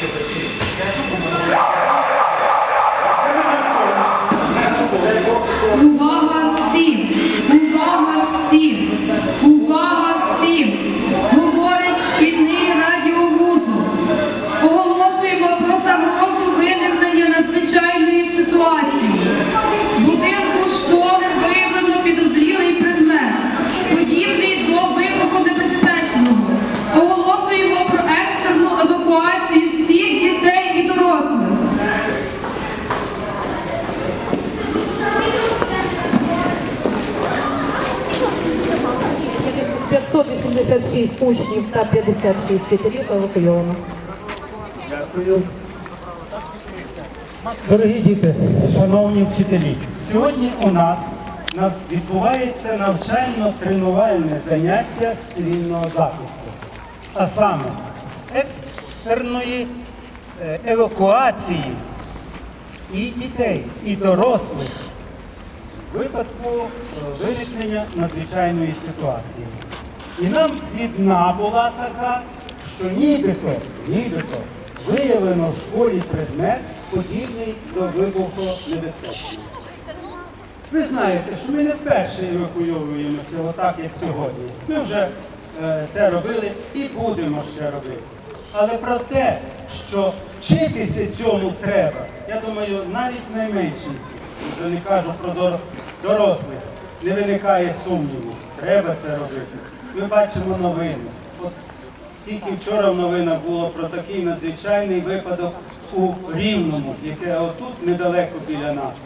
Увага 586 учнів та 56 вчителів евакуйовано. Дорогі діти, шановні вчителі, сьогодні у нас відбувається навчально-тренувальне заняття з цивільного захисту, а саме з екстерної е, евакуації і дітей, і дорослих в випадку е, виникнення надзвичайної ситуації. І нам відна була така, що нібито, нібито виявлено в школі предмет, подібний до вибухонебезпечного. Ви знаєте, що ми не вперше евакуйовуємося отак, як сьогодні. Ми вже е, це робили і будемо ще робити. Але про те, що вчитися цьому треба, я думаю, навіть найменший, вже не кажу про дорослих, не виникає сумніву. Треба це робити. Ми бачимо новини. От тільки вчора в новинах було про такий надзвичайний випадок у Рівному, яке отут недалеко біля нас.